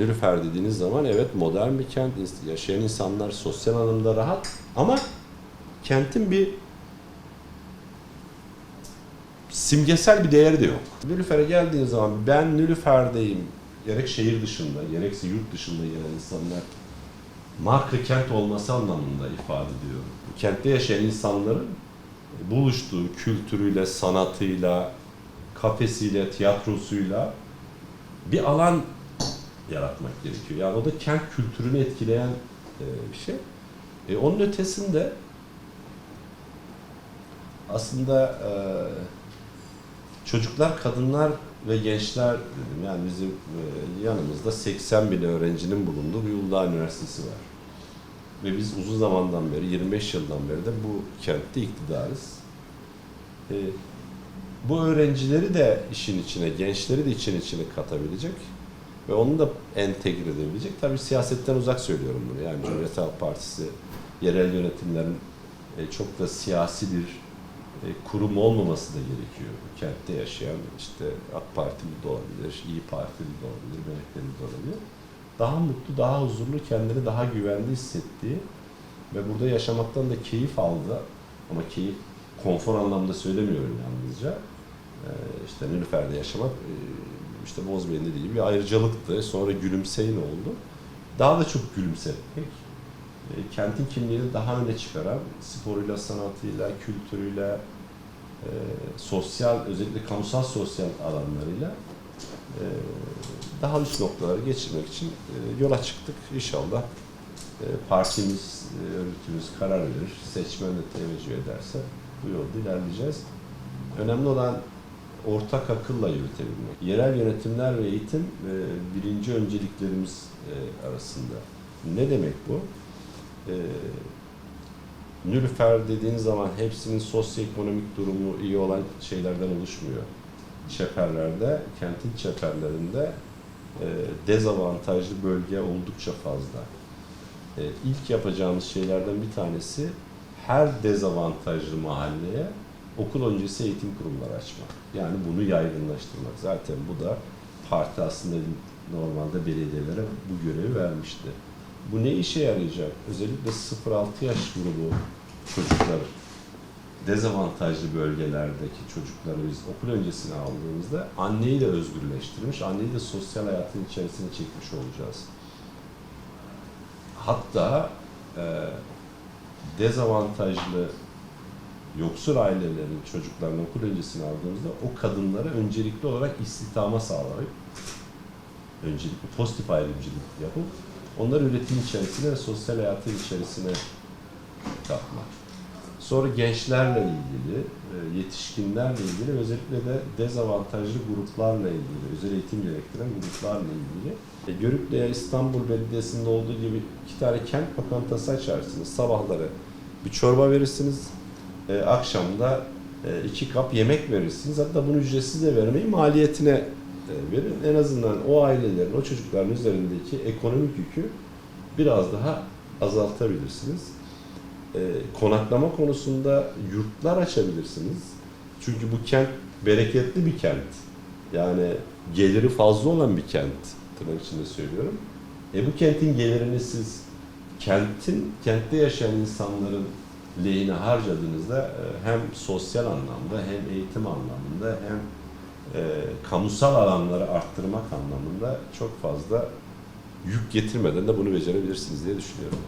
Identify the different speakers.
Speaker 1: Nilüfer dediğiniz zaman evet modern bir kent, yaşayan insanlar sosyal anlamda rahat ama kentin bir simgesel bir değeri de yok. Nilüfer'e geldiğiniz zaman ben Nilüfer'deyim, gerek şehir dışında, gerekse yurt dışında gelen insanlar marka kent olması anlamında ifade ediyor. Kentte yaşayan insanların buluştuğu kültürüyle, sanatıyla, kafesiyle, tiyatrosuyla bir alan yaratmak gerekiyor. Yani o da kent kültürünü etkileyen e, bir şey. E, onun ötesinde aslında e, çocuklar, kadınlar ve gençler dedim. Yani bizim e, yanımızda 80 bin öğrencinin bulunduğu bir Uludağ Üniversitesi var. Ve biz uzun zamandan beri, 25 yıldan beri de bu kentte iktidarız. E, bu öğrencileri de işin içine, gençleri de için içine katabilecek ve onu da entegre edebilecek. Tabii siyasetten uzak söylüyorum bunu. Yani Cumhuriyet Halk Partisi, yerel yönetimlerin e, çok da siyasi bir e, kurum olmaması da gerekiyor. Kentte yaşayan işte AK Partili de olabilir, İyi Partili de olabilir, MHP'li de olabilir. Daha mutlu, daha huzurlu, kendini daha güvende hissettiği ve burada yaşamaktan da keyif aldı. Ama keyif konfor anlamda söylemiyorum yalnızca. Ee, işte Nilüfer'de yaşamak e, işte Bozbey'in dediği bir ayrıcalıktı. Sonra gülümseyin oldu. Daha da çok gülümsetmek. E, kentin kimliğini daha öne çıkaran sporuyla, sanatıyla, kültürüyle, e, sosyal, özellikle kamusal sosyal alanlarıyla e, daha üst noktalara geçirmek için e, yola çıktık. İnşallah e, partimiz, e, örgütümüz karar verir, seçmen de teveccüh ederse bu yolda ilerleyeceğiz. Önemli olan ortak akılla yürütebilmek. Yerel yönetimler ve eğitim e, birinci önceliklerimiz e, arasında. Ne demek bu? E, Nülüfer dediğiniz zaman hepsinin sosyoekonomik durumu iyi olan şeylerden oluşmuyor. Çeperlerde, kentin çeperlerinde e, dezavantajlı bölge oldukça fazla. E, ilk yapacağımız şeylerden bir tanesi her dezavantajlı mahalleye okul öncesi eğitim kurumları açmak. Yani bunu yaygınlaştırmak. Zaten bu da parti aslında normalde belediyelere bu görevi vermişti. Bu ne işe yarayacak? Özellikle 0-6 yaş grubu çocuklar, dezavantajlı bölgelerdeki çocukları biz okul öncesine aldığımızda anneyi de özgürleştirmiş, anneyi de sosyal hayatın içerisine çekmiş olacağız. Hatta e, dezavantajlı yoksul ailelerin çocuklarını okul öncesine aldığımızda o kadınlara öncelikli olarak istihdama sağlayıp öncelikli pozitif ayrımcılık yapıp onları üretim içerisine sosyal hayatın içerisine katmak. Sonra gençlerle ilgili, e, yetişkinlerle ilgili özellikle de dezavantajlı gruplarla ilgili, özel eğitim gerektiren gruplarla ilgili. E, Görükle'ye İstanbul Belediyesi'nde olduğu gibi iki tane kent lokantası açarsınız. Sabahları bir çorba verirsiniz, e, akşamda e, iki kap yemek verirsiniz. Hatta bunu ücretsiz de vermeyi maliyetine e, verin. En azından o ailelerin, o çocukların üzerindeki ekonomik yükü biraz daha azaltabilirsiniz. E, konaklama konusunda yurtlar açabilirsiniz. Çünkü bu kent bereketli bir kent. Yani geliri fazla olan bir kent. Tırnak içinde söylüyorum. E bu kentin gelirini siz kentin, kentte yaşayan insanların lehine harcadığınızda e, hem sosyal anlamda hem eğitim anlamında hem e, kamusal alanları arttırmak anlamında çok fazla yük getirmeden de bunu becerebilirsiniz diye düşünüyorum.